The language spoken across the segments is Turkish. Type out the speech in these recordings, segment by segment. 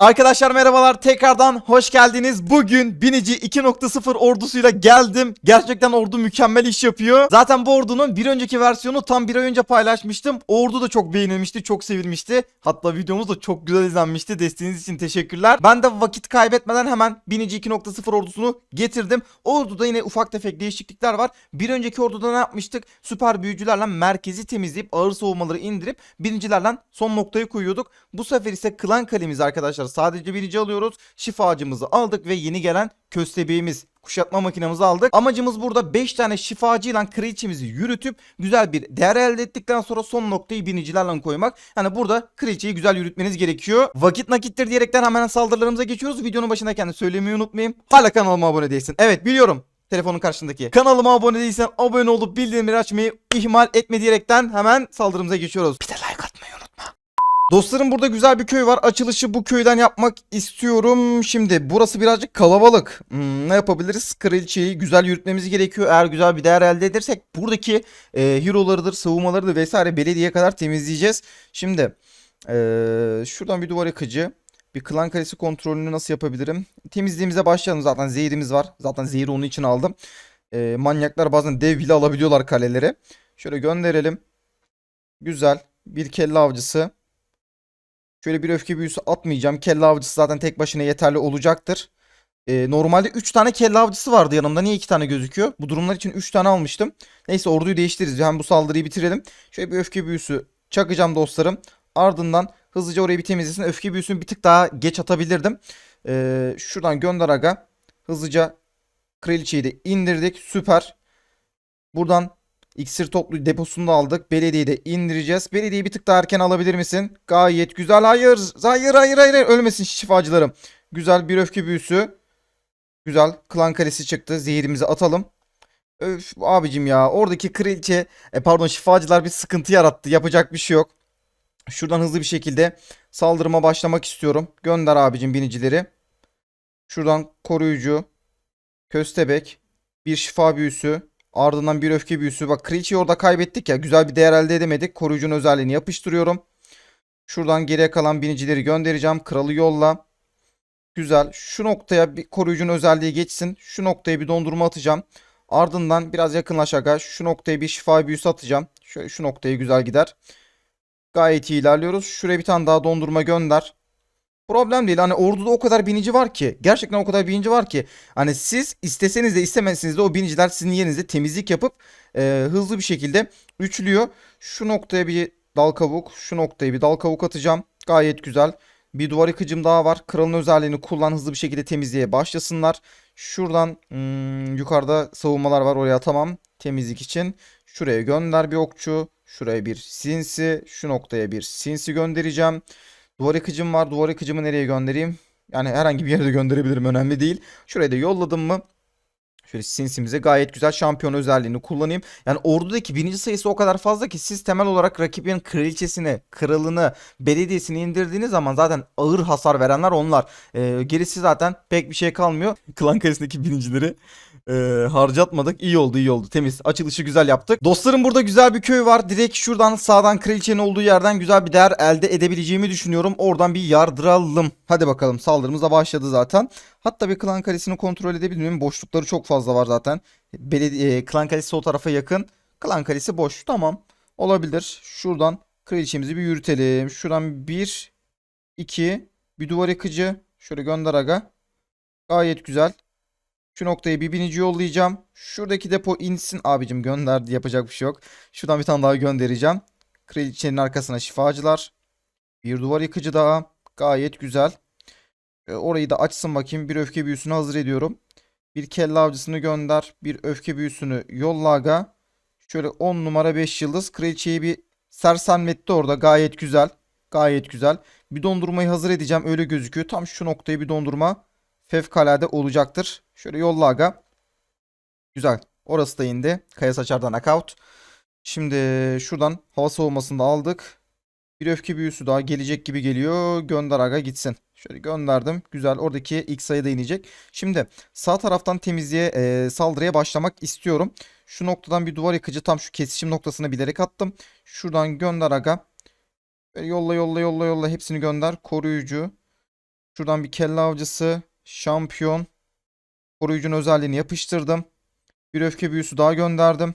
Arkadaşlar merhabalar tekrardan hoş geldiniz. Bugün Binici 2.0 ordusuyla geldim. Gerçekten ordu mükemmel iş yapıyor. Zaten bu ordunun bir önceki versiyonu tam bir ay önce paylaşmıştım. Ordu da çok beğenilmişti, çok sevilmişti. Hatta videomuz da çok güzel izlenmişti. Desteğiniz için teşekkürler. Ben de vakit kaybetmeden hemen Binici 2.0 ordusunu getirdim. Orduda yine ufak tefek değişiklikler var. Bir önceki orduda ne yapmıştık? Süper büyücülerle merkezi temizleyip ağır savunmaları indirip birincilerle son noktayı koyuyorduk. Bu sefer ise klan kalemiz arkadaşlar sadece birinci alıyoruz. Şifa ağacımızı aldık ve yeni gelen köstebeğimiz kuşatma makinamızı aldık. Amacımız burada 5 tane şifacıyla kraliçemizi yürütüp güzel bir değer elde ettikten sonra son noktayı binicilerle koymak. Yani burada kraliçeyi güzel yürütmeniz gerekiyor. Vakit nakittir diyerekten hemen saldırılarımıza geçiyoruz. Videonun başındayken de söylemeyi unutmayayım. Hala kanalıma abone değilsin. Evet biliyorum telefonun karşındaki. Kanalıma abone değilsen abone olup bildirimleri açmayı ihmal etme diyerekten hemen saldırımıza geçiyoruz. Bir de. Dostlarım burada güzel bir köy var. Açılışı bu köyden yapmak istiyorum. Şimdi burası birazcık kalabalık. Hmm, ne yapabiliriz? Kraliçeyi güzel yürütmemiz gerekiyor. Eğer güzel bir değer elde edersek buradaki e, hero'larıdır, savunmalarıdır vesaire belediyeye kadar temizleyeceğiz. Şimdi e, şuradan bir duvar yıkıcı. Bir klan kalesi kontrolünü nasıl yapabilirim? Temizliğimize başlayalım. Zaten zehirimiz var. Zaten zehri onun için aldım. E, manyaklar bazen dev bile alabiliyorlar kaleleri. Şöyle gönderelim. Güzel. Bir kelle avcısı. Şöyle bir öfke büyüsü atmayacağım. Kelle avcısı zaten tek başına yeterli olacaktır. Ee, normalde 3 tane kelle avcısı vardı yanımda. Niye 2 tane gözüküyor? Bu durumlar için 3 tane almıştım. Neyse orduyu değiştiririz. Hem bu saldırıyı bitirelim. Şöyle bir öfke büyüsü çakacağım dostlarım. Ardından hızlıca orayı bir temizlesin. Öfke büyüsünü bir tık daha geç atabilirdim. Ee, şuradan gönder aga. Hızlıca kraliçeyi de indirdik. Süper. Buradan İksir toplu deposunu da aldık. Belediyeyi de indireceğiz. Belediyeyi bir tık daha erken alabilir misin? Gayet güzel. Hayır. Hayır hayır hayır. Ölmesin şifacılarım. Güzel bir öfke büyüsü. Güzel. Klan kalesi çıktı. Zehirimizi atalım. Öf abicim ya. Oradaki kraliçe e, pardon şifacılar bir sıkıntı yarattı. Yapacak bir şey yok. Şuradan hızlı bir şekilde saldırıma başlamak istiyorum. Gönder abicim binicileri. Şuradan koruyucu. Köstebek. Bir şifa büyüsü. Ardından bir öfke büyüsü. Bak Kraliçeyi orada kaybettik ya. Güzel bir değer elde edemedik. Koruyucunun özelliğini yapıştırıyorum. Şuradan geriye kalan binicileri göndereceğim. Kralı yolla. Güzel. Şu noktaya bir koruyucunun özelliği geçsin. Şu noktaya bir dondurma atacağım. Ardından biraz yakınlaş. Şu noktaya bir şifa büyüsü atacağım. Şöyle şu noktaya güzel gider. Gayet iyi ilerliyoruz. Şuraya bir tane daha dondurma gönder. Problem değil. Hani orduda o kadar binici var ki. Gerçekten o kadar binici var ki. Hani siz isteseniz de istemezseniz de o biniciler sizin yerinizde temizlik yapıp e, hızlı bir şekilde üçlüyor. Şu noktaya bir dal kavuk. Şu noktaya bir dal kavuk atacağım. Gayet güzel. Bir duvar yıkıcım daha var. Kralın özelliğini kullan hızlı bir şekilde temizliğe başlasınlar. Şuradan hmm, yukarıda savunmalar var. Oraya tamam. Temizlik için. Şuraya gönder bir okçu. Şuraya bir sinsi. Şu noktaya bir sinsi göndereceğim. Duvar yıkıcım var. Duvar yıkıcımı nereye göndereyim? Yani herhangi bir yere de gönderebilirim. Önemli değil. Şuraya da yolladım mı? Şöyle sinsimize gayet güzel şampiyon özelliğini kullanayım. Yani ordudaki birinci sayısı o kadar fazla ki siz temel olarak rakibin kraliçesini, kralını, belediyesini indirdiğiniz zaman zaten ağır hasar verenler onlar. Ee, gerisi zaten pek bir şey kalmıyor. Klan kalesindeki birincileri e, harcatmadık. İyi oldu iyi oldu. Temiz. Açılışı güzel yaptık. Dostlarım burada güzel bir köy var. Direkt şuradan sağdan kraliçenin olduğu yerden güzel bir değer elde edebileceğimi düşünüyorum. Oradan bir yardıralım. Hadi bakalım saldırımız da başladı zaten. Hatta bir klan kalesini kontrol edebilir miyim? Boşlukları çok fazla var zaten. Belediye, e, klan kalesi sol tarafa yakın. Klan kalesi boş. Tamam. Olabilir. Şuradan kraliçemizi bir yürütelim. Şuradan bir, iki, bir duvar yıkıcı. Şöyle gönder aga. Gayet güzel. Şu noktaya bir binici yollayacağım. Şuradaki depo insin. Abicim gönderdi yapacak bir şey yok. Şuradan bir tane daha göndereceğim. Kraliçenin arkasına şifacılar. Bir duvar yıkıcı daha. Gayet güzel. E, orayı da açsın bakayım. Bir öfke büyüsünü hazır ediyorum. Bir kelle avcısını gönder. Bir öfke büyüsünü yolla aga. Şöyle 10 numara 5 yıldız. Kraliçeyi bir sersemletti orada. Gayet güzel. Gayet güzel. Bir dondurmayı hazır edeceğim. Öyle gözüküyor. Tam şu noktaya bir dondurma fevkalade olacaktır. Şöyle yolla aga. Güzel. Orası da indi. Kaya saçardan knockout. Şimdi şuradan hava savunmasını da aldık. Bir öfke büyüsü daha gelecek gibi geliyor. Gönder aga gitsin. Şöyle gönderdim. Güzel. Oradaki ilk sayı da inecek. Şimdi sağ taraftan temizliğe e, saldırıya başlamak istiyorum. Şu noktadan bir duvar yıkıcı tam şu kesişim noktasına bilerek attım. Şuradan gönder aga. Böyle yolla yolla yolla yolla hepsini gönder. Koruyucu. Şuradan bir kelle avcısı, şampiyon, koruyucunun özelliğini yapıştırdım. Bir öfke büyüsü daha gönderdim.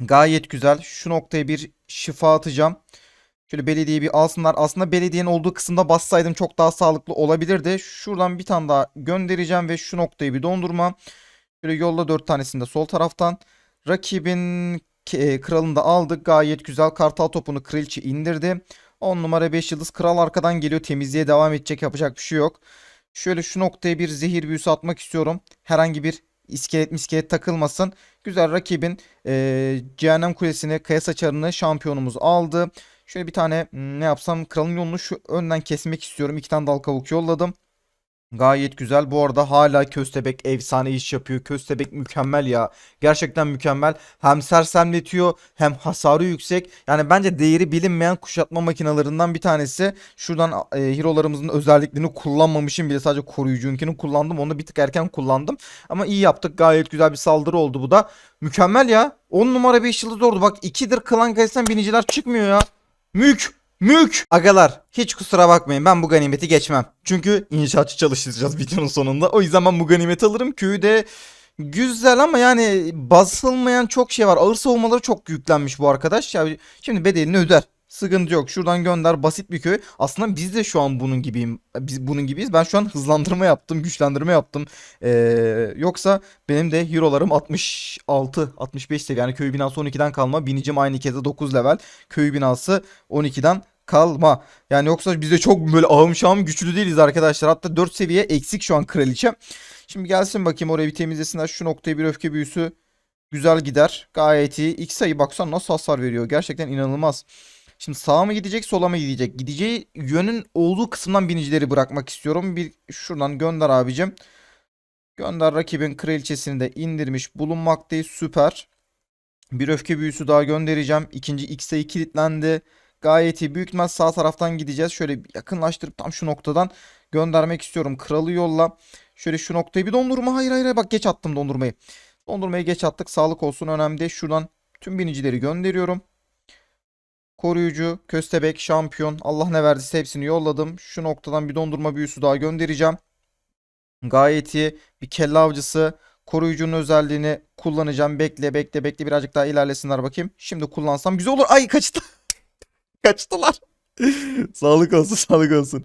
Gayet güzel. Şu noktaya bir şifa atacağım. Şöyle belediye bir alsınlar. Aslında belediyenin olduğu kısımda bassaydım çok daha sağlıklı olabilirdi. Şuradan bir tane daha göndereceğim ve şu noktayı bir dondurma. Şöyle yolla 4 tanesini de sol taraftan. Rakibin e, kralını da aldık. Gayet güzel. Kartal topunu kraliçe indirdi. 10 numara 5 yıldız. Kral arkadan geliyor. Temizliğe devam edecek. Yapacak bir şey yok. Şöyle şu noktaya bir zehir büyüsü atmak istiyorum. Herhangi bir iskelet miskelet takılmasın. Güzel rakibin e, cehennem kulesini, kaya saçarını şampiyonumuz aldı. Şöyle bir tane hmm, ne yapsam kralın yolunu şu önden kesmek istiyorum. İki tane dal kavuk yolladım. Gayet güzel. Bu arada hala Köstebek efsane iş yapıyor. Köstebek mükemmel ya. Gerçekten mükemmel. Hem sersemletiyor hem hasarı yüksek. Yani bence değeri bilinmeyen kuşatma makinalarından bir tanesi. Şuradan e, hero'larımızın özelliklerini kullanmamışım bile. Sadece koruyucunkini kullandım. Onu bir tık erken kullandım. Ama iyi yaptık. Gayet güzel bir saldırı oldu bu da. Mükemmel ya. 10 numara 5 yıldız oldu. Bak 2'dir klan kayısından biniciler çıkmıyor ya. Mük. Mük. Agalar hiç kusura bakmayın ben bu ganimeti geçmem. Çünkü inşaatçı çalıştıracağız videonun sonunda. O yüzden ben bu ganimeti alırım. Köyü de güzel ama yani basılmayan çok şey var. Ağır savunmaları çok yüklenmiş bu arkadaş. Ya şimdi bedelini öder. Sıkıntı yok. Şuradan gönder. Basit bir köy. Aslında biz de şu an bunun gibiyim. Biz bunun gibiyiz. Ben şu an hızlandırma yaptım, güçlendirme yaptım. Ee, yoksa benim de hero'larım 66, 65 seviye. Yani köy binası 12'den kalma. Binicim aynı kez 9 level. Köy binası 12'den kalma. Yani yoksa biz de çok böyle ahım şahım güçlü değiliz arkadaşlar. Hatta 4 seviye eksik şu an kraliçe. Şimdi gelsin bakayım oraya bir temizlesinler. Şu noktaya bir öfke büyüsü güzel gider. Gayet iyi. İlk sayı baksan nasıl hasar veriyor. Gerçekten inanılmaz. Şimdi sağa mı gidecek sola mı gidecek? Gideceği yönün olduğu kısımdan binicileri bırakmak istiyorum. Bir şuradan gönder abicim. Gönder rakibin kraliçesini de indirmiş bulunmaktayız. Süper. Bir öfke büyüsü daha göndereceğim. İkinci X sayı kilitlendi. Gayet iyi. Büyük ihtimal sağ taraftan gideceğiz. Şöyle yakınlaştırıp tam şu noktadan göndermek istiyorum. Kralı yolla. Şöyle şu noktayı bir dondurma. Hayır hayır. bak geç attım dondurmayı. Dondurmayı geç attık. Sağlık olsun önemli değil. Şuradan tüm binicileri gönderiyorum. Koruyucu, köstebek, şampiyon. Allah ne verdiyse hepsini yolladım. Şu noktadan bir dondurma büyüsü daha göndereceğim. Gayet iyi. Bir kelle avcısı. Koruyucunun özelliğini kullanacağım. Bekle bekle bekle birazcık daha ilerlesinler bakayım. Şimdi kullansam güzel olur. Ay kaçtı. Kaçtılar. sağlık olsun sağlık olsun.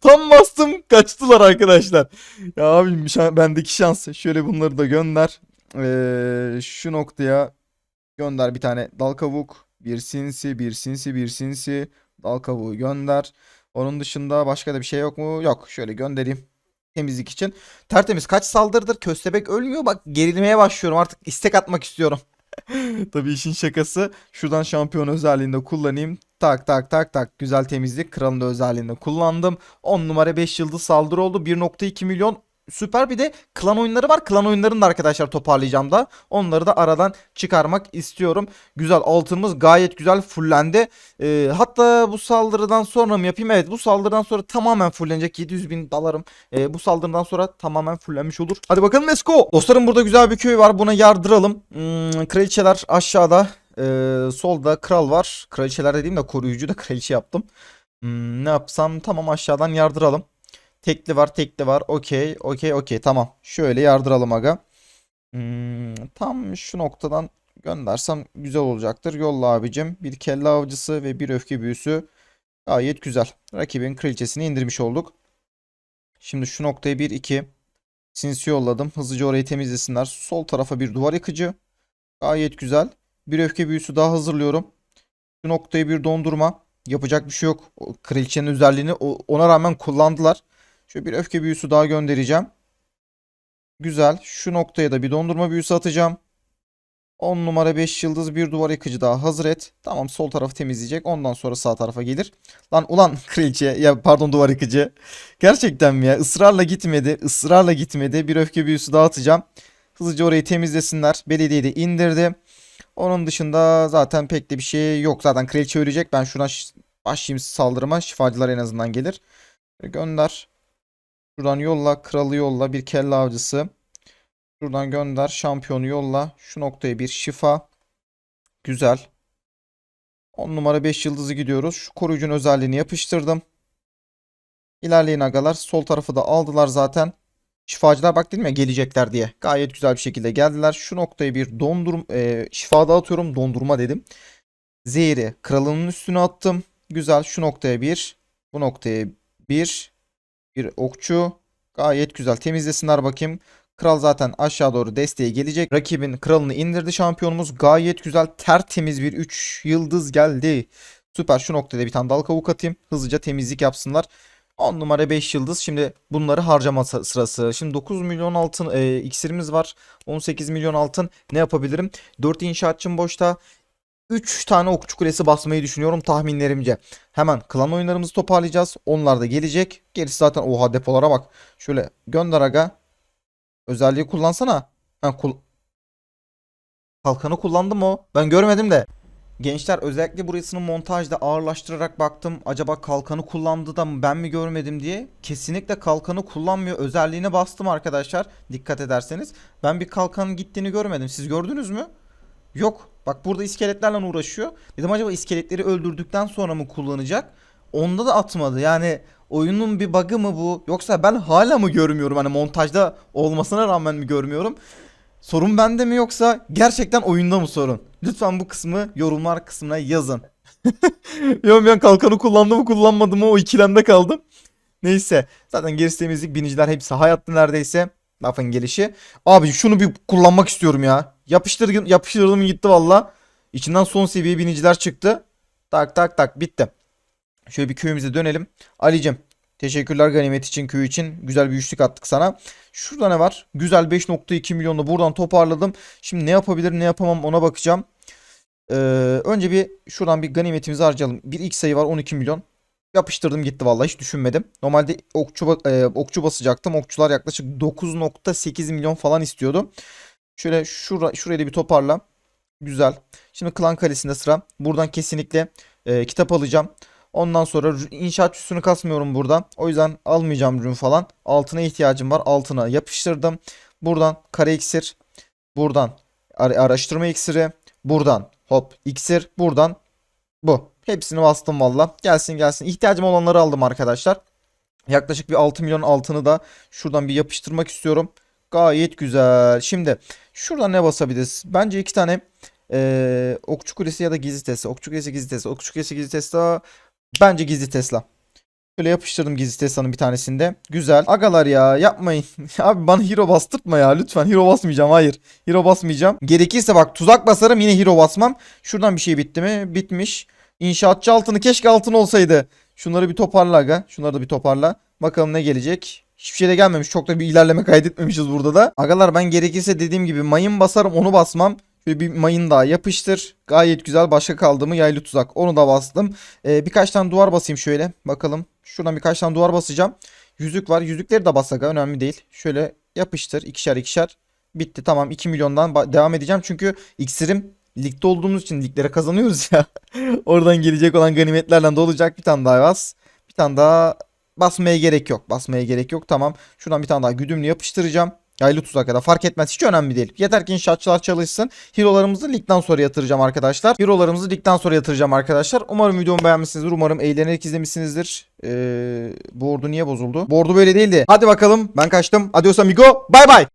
Tam bastım kaçtılar arkadaşlar. Ya abim şan- bendeki şans. Şöyle bunları da gönder. Ee, şu noktaya gönder bir tane dal kavuk. Bir sinsi bir sinsi bir sinsi. Dal kavuğu gönder. Onun dışında başka da bir şey yok mu? Yok. Şöyle göndereyim. Temizlik için. Tertemiz. Kaç saldırıdır? Köstebek ölmüyor. Bak gerilmeye başlıyorum. Artık istek atmak istiyorum. Tabii işin şakası. Şuradan şampiyon özelliğinde kullanayım. Tak tak tak tak. Güzel temizlik. Kralın da özelliğinde kullandım. 10 numara 5 yıldız saldırı oldu. 1.2 milyon Süper bir de klan oyunları var. Klan oyunlarını da arkadaşlar toparlayacağım da. Onları da aradan çıkarmak istiyorum. Güzel altınımız gayet güzel fullendi. Ee, hatta bu saldırıdan sonra mı yapayım? Evet bu saldırıdan sonra tamamen fullenecek. 700 bin dalarım. Ee, bu saldırıdan sonra tamamen fullenmiş olur. Hadi bakalım let's go. Dostlarım burada güzel bir köy var. Buna yardıralım. Hmm, kraliçeler aşağıda. Ee, solda kral var. Kraliçeler dediğim de koruyucu da kraliçe yaptım. Hmm, ne yapsam? Tamam aşağıdan yardıralım. Tekli var, tekli var. Okey, okey, okey. Tamam. Şöyle yardıralım aga. Hmm, tam şu noktadan göndersem güzel olacaktır. Yolla abicim. Bir kelle avcısı ve bir öfke büyüsü. Gayet güzel. Rakibin kraliçesini indirmiş olduk. Şimdi şu noktayı 1 2 sinsi yolladım. Hızlıca orayı temizlesinler. Sol tarafa bir duvar yıkıcı. Gayet güzel. Bir öfke büyüsü daha hazırlıyorum. Şu noktayı bir dondurma. Yapacak bir şey yok. O kraliçenin özelliğini ona rağmen kullandılar. Şöyle bir öfke büyüsü daha göndereceğim. Güzel. Şu noktaya da bir dondurma büyüsü atacağım. 10 numara 5 yıldız bir duvar yıkıcı daha hazır et. Tamam sol tarafı temizleyecek. Ondan sonra sağ tarafa gelir. Lan ulan kraliçe ya pardon duvar yıkıcı. Gerçekten mi ya? Israrla gitmedi. Israrla gitmedi. Bir öfke büyüsü daha atacağım. Hızlıca orayı temizlesinler. Belediye de indirdi. Onun dışında zaten pek de bir şey yok. Zaten kraliçe ölecek. Ben şuradan başlayayım saldırıma. Şifacılar en azından gelir. Gönder. Şuradan yolla. Kralı yolla. Bir kelle avcısı. Şuradan gönder. Şampiyonu yolla. Şu noktaya bir şifa. Güzel. 10 numara 5 yıldızı gidiyoruz. Şu koruyucunun özelliğini yapıştırdım. İlerleyin agalar. Sol tarafı da aldılar zaten. Şifacılar bak dedim ya gelecekler diye. Gayet güzel bir şekilde geldiler. Şu noktaya bir dondurum e, şifa dağıtıyorum. Dondurma dedim. Zehri kralının üstüne attım. Güzel. Şu noktaya bir. Bu noktaya bir. Bir okçu. Gayet güzel. Temizlesinler bakayım. Kral zaten aşağı doğru desteğe gelecek. Rakibin kralını indirdi şampiyonumuz. Gayet güzel tertemiz bir 3 yıldız geldi. Süper. Şu noktada bir tane dal kavuk atayım. Hızlıca temizlik yapsınlar. 10 numara 5 yıldız. Şimdi bunları harcama sı- sırası. Şimdi 9 milyon altın e, iksirimiz var. 18 milyon altın. Ne yapabilirim? 4 inşaatçım boşta. 3 tane okçu kulesi basmayı düşünüyorum tahminlerimce. Hemen klan oyunlarımızı toparlayacağız. Onlar da gelecek. Gerisi zaten oha depolara bak. Şöyle gönder aga. Özelliği kullansana. Ha, kul Kalkanı kullandım o. Ben görmedim de. Gençler özellikle burasını montajda ağırlaştırarak baktım. Acaba kalkanı kullandı da mı ben mi görmedim diye. Kesinlikle kalkanı kullanmıyor. Özelliğine bastım arkadaşlar. Dikkat ederseniz. Ben bir kalkanın gittiğini görmedim. Siz gördünüz mü? Yok. Bak burada iskeletlerle uğraşıyor. Dedim acaba iskeletleri öldürdükten sonra mı kullanacak? Onda da atmadı. Yani oyunun bir bug'ı mı bu? Yoksa ben hala mı görmüyorum? Hani montajda olmasına rağmen mi görmüyorum? Sorun bende mi yoksa gerçekten oyunda mı sorun? Lütfen bu kısmı yorumlar kısmına yazın. Yok ben kalkanı kullandım mı kullanmadım mı o ikilemde kaldım. Neyse zaten gerisi temizlik biniciler hepsi hayatta neredeyse. Lafın gelişi. Abi şunu bir kullanmak istiyorum ya. Yapıştır, yapıştırdım gitti valla. İçinden son seviye biniciler çıktı. Tak tak tak bitti. Şöyle bir köyümüze dönelim. Ali'cim teşekkürler ganimet için köy için. Güzel bir üçlük attık sana. Şurada ne var? Güzel 5.2 milyonda buradan toparladım. Şimdi ne yapabilir ne yapamam ona bakacağım. Ee, önce bir şuradan bir ganimetimizi harcayalım. Bir ilk sayı var 12 milyon. Yapıştırdım gitti vallahi hiç düşünmedim. Normalde okçu e, okçu basacaktım. Okçular yaklaşık 9.8 milyon falan istiyordu. Şöyle şura, şurayı da bir toparla. Güzel. Şimdi Klan Kalesi'nde sıra. Buradan kesinlikle e, kitap alacağım. Ondan sonra inşaat üstünü kasmıyorum buradan. O yüzden almayacağım ürün falan. Altına ihtiyacım var. Altına yapıştırdım. Buradan kare iksir. Buradan ara- araştırma iksiri. Buradan hop iksir. Buradan bu. Hepsini bastım valla. Gelsin gelsin. İhtiyacım olanları aldım arkadaşlar. Yaklaşık bir 6 milyon altını da şuradan bir yapıştırmak istiyorum. Gayet güzel. Şimdi şuradan ne basabiliriz? Bence iki tane eee okçu kulesi ya da gizli Tesla. Okçu kulesi gizli Tesla. Okçu kulesi gizli Tesla. Bence gizli Tesla. Böyle yapıştırdım gizli Tesla'nın bir tanesinde. Güzel. Agalar ya yapmayın. Abi bana hero bastırtma ya. Lütfen hero basmayacağım. Hayır. Hero basmayacağım. Gerekirse bak tuzak basarım yine hero basmam. Şuradan bir şey bitti mi? Bitmiş. İnşaatçı altını keşke altın olsaydı. Şunları bir toparla aga. Şunları da bir toparla. Bakalım ne gelecek. Hiçbir şey de gelmemiş. Çok da bir ilerleme kaydetmemişiz burada da. Agalar ben gerekirse dediğim gibi mayın basarım onu basmam. Şöyle bir mayın daha yapıştır. Gayet güzel. Başka kaldı mı yaylı tuzak. Onu da bastım. Ee, birkaç tane duvar basayım şöyle. Bakalım. Şuradan birkaç tane duvar basacağım. Yüzük var. Yüzükleri de bas aga. Önemli değil. Şöyle yapıştır. ikişer ikişer. Bitti tamam 2 milyondan devam edeceğim. Çünkü iksirim ligde olduğumuz için liglere kazanıyoruz ya. Oradan gelecek olan ganimetlerle de olacak. Bir tane daha bas. Bir tane daha basmaya gerek yok. Basmaya gerek yok. Tamam. Şuradan bir tane daha güdümlü yapıştıracağım. Yaylı tuzak ya da fark etmez. Hiç önemli değil. Yeter ki inşaatçılar çalışsın. Hero'larımızı ligden sonra yatıracağım arkadaşlar. Hero'larımızı ligden sonra yatıracağım arkadaşlar. Umarım videomu beğenmişsinizdir. Umarım eğlenerek izlemişsinizdir. Ee, bu ordu niye bozuldu? Bu ordu böyle değildi. Hadi bakalım. Ben kaçtım. Adios amigo. Bay bay.